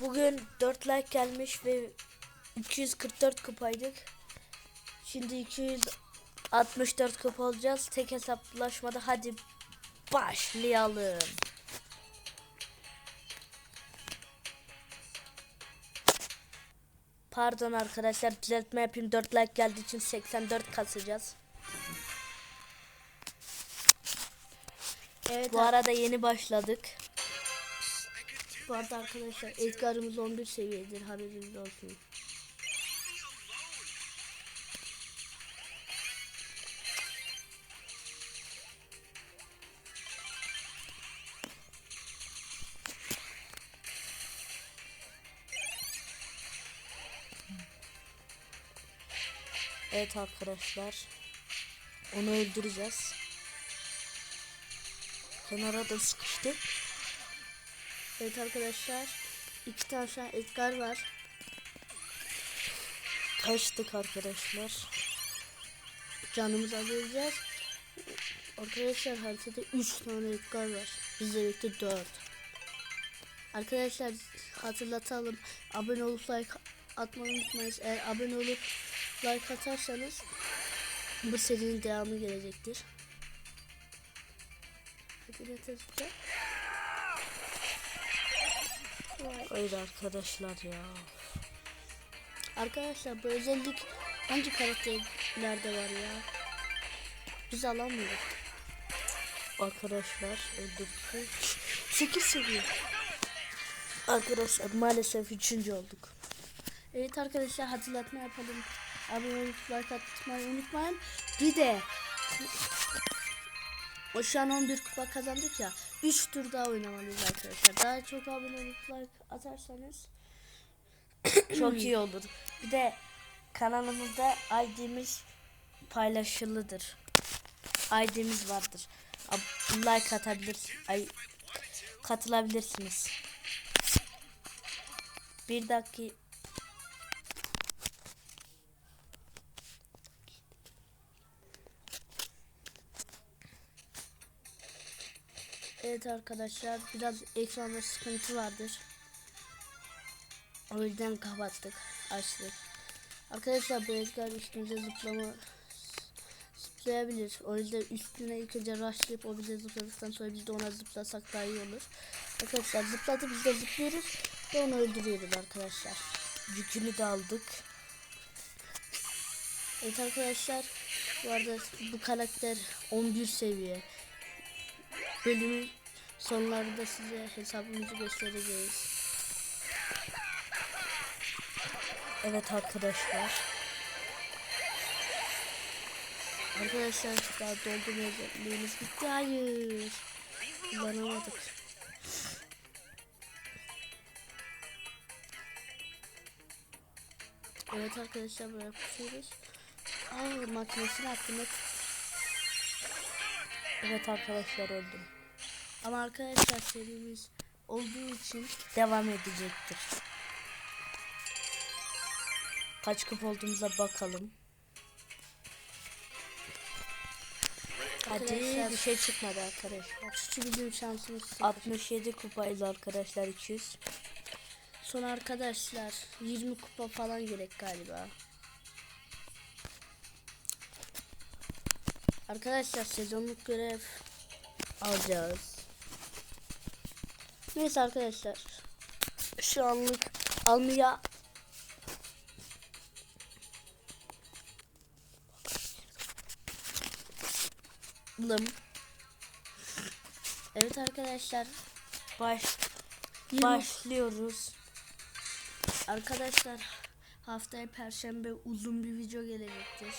Bugün 4 like gelmiş ve 244 kupaydık. Şimdi 264 kupa olacağız. Tek hesaplaşmada hadi başlayalım. Pardon arkadaşlar düzeltme yapayım 4 like geldiği için 84 kasacağız. Evet Bu arada yeni başladık. Bu arkadaşlar Edgar'ımız 11 seviyedir haberiniz olsun. Evet arkadaşlar. Onu öldüreceğiz. Kenara da sıkıştık. Evet arkadaşlar iki tane şu Edgar var. Kaçtık arkadaşlar. Canımızı alacağız. Arkadaşlar haritada 3 tane Edgar var. Bizle birlikte 4. Arkadaşlar hatırlatalım. Abone olup like atmayı unutmayın. Eğer abone olup like atarsanız bu serinin devamı gelecektir. Hadi yeter. Hayır arkadaşlar ya. Arkadaşlar bu özellik hangi karakterlerde var ya? Biz alamıyoruz. Arkadaşlar öldürdük. 8 seviye. Arkadaşlar maalesef 3. olduk. Evet arkadaşlar hatırlatma yapalım. Abone olup like atmayı unutmayın. Bir de o şu an 11 kupa kazandık ya. 3 tur daha oynamalıyız arkadaşlar. Daha çok abone olup like atarsanız Çok iyi olur. Bir de kanalımızda ID'miz paylaşılıdır. ID'miz vardır. Like atabilir, ay katılabilirsiniz. Bir dakika Evet arkadaşlar biraz ekranda sıkıntı vardır. O yüzden kapattık, açtık. Arkadaşlar bu Edgar üstünüze zıplama zıplayabilir. O yüzden üstüne ilk önce rushlayıp o bize zıpladıktan sonra biz de ona zıplasak daha iyi olur. Arkadaşlar zıpladı biz de zıplıyoruz ve onu öldürüyoruz arkadaşlar. yükünü de aldık. Evet arkadaşlar bu arada bu karakter 11 seviye. Bölümün sonlarında size hesabımızı göstereceğiz. Evet arkadaşlar. Arkadaşlar daha doldurma özelliğimiz bitti. Hayır. Kullanamadık. Evet arkadaşlar böyle yapıyoruz. Aa makinesini hep. Evet arkadaşlar öldüm. Ama arkadaşlar serimiz olduğu için Devam edecektir. Kaç kupa olduğumuza bakalım. Hadi bir şey çıkmadı arkadaşlar. şu bizim şansımız sıfır. 67 kupayız arkadaşlar 200. Son arkadaşlar 20 kupa falan gerek galiba. Arkadaşlar sezonluk görev Alacağız. Neyse arkadaşlar. Şu anlık almaya Lım. Evet arkadaşlar. Baş, 20 başlıyoruz. Arkadaşlar haftaya perşembe uzun bir video gelecektir.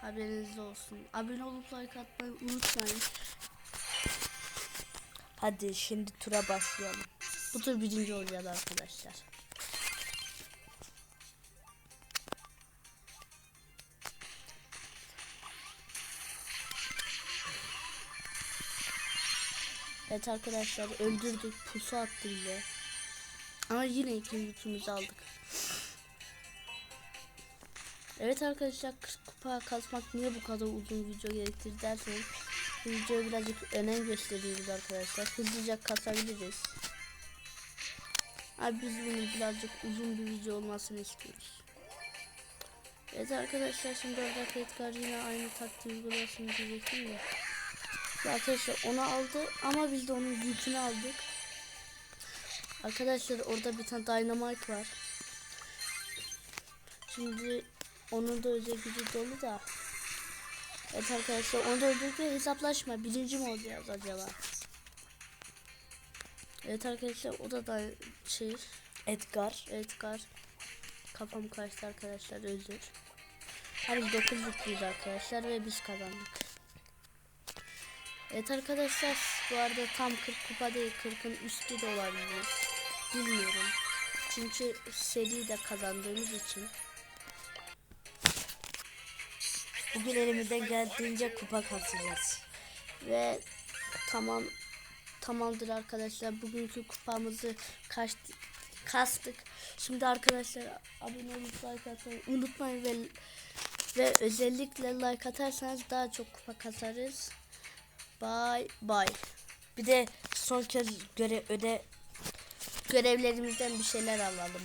Haberiniz olsun. Abone olup like atmayı unutmayın. Hadi şimdi tura başlayalım. Bu tur birinci olacağız arkadaşlar. Evet arkadaşlar öldürdük. Pusu attı bize. Ama yine ikinci turumuzu aldık. Evet arkadaşlar 40 kupa kasmak niye bu kadar uzun video gerektir derseniz bu videoya birazcık önem gösteriyoruz arkadaşlar. Hızlıca kasabiliriz. Abi biz bunun birazcık uzun bir video olmasını istiyoruz. Evet arkadaşlar şimdi orada Edgar yine aynı taktiği uygulasın diyecektim de. Arkadaşlar onu aldı ama biz de onun yükünü aldık. Arkadaşlar orada bir tane dynamite var. Şimdi onun da özel gücü dolu da. Evet arkadaşlar onu da öldürdük hesaplaşma. Birinci mi olacağız acaba? Evet arkadaşlar o da da şey Edgar. Edgar. Kafam kaçtı arkadaşlar özür. Hani 9 mutluyuz arkadaşlar ve biz kazandık. Evet arkadaşlar bu arada tam 40 kupa değil 40'ın üstü de olabilir. Bilmiyorum. Çünkü seri de kazandığımız için. Bugün elimizden geldiğince kupa kasacağız. Ve tamam tamamdır arkadaşlar. Bugünkü kupamızı kaç, kastık. Şimdi arkadaşlar abone olup like atmayı unutmayın ve ve özellikle like atarsanız daha çok kupa kasarız. Bye bye. Bir de son kez göre öde Görevlerimizden bir şeyler alalım.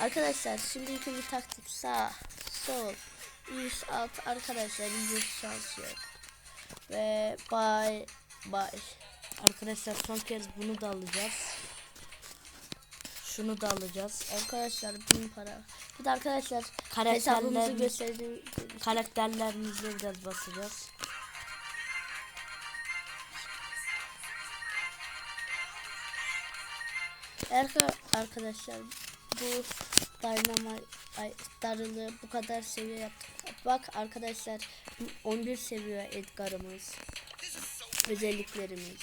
Arkadaşlar şimdi ikinci taktik sağ, sol, üst, alt arkadaşlar hiç şans yok. Ve bye bye. arkadaşlar son kez bunu da alacağız. Şunu da alacağız. Arkadaşlar bin para. Bir de arkadaşlar hesabımızı gösterdim. Karakterlerimizi biraz basacağız. Arka, arkadaşlar bu Dynamite darılı bu kadar seviye yaptık. Bak arkadaşlar 11 seviye Edgar'ımız. Özelliklerimiz.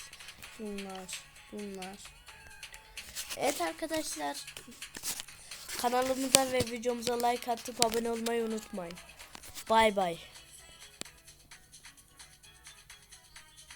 Bunlar. Bunlar. Evet arkadaşlar. Kanalımıza ve videomuza like atıp abone olmayı unutmayın. Bay bay.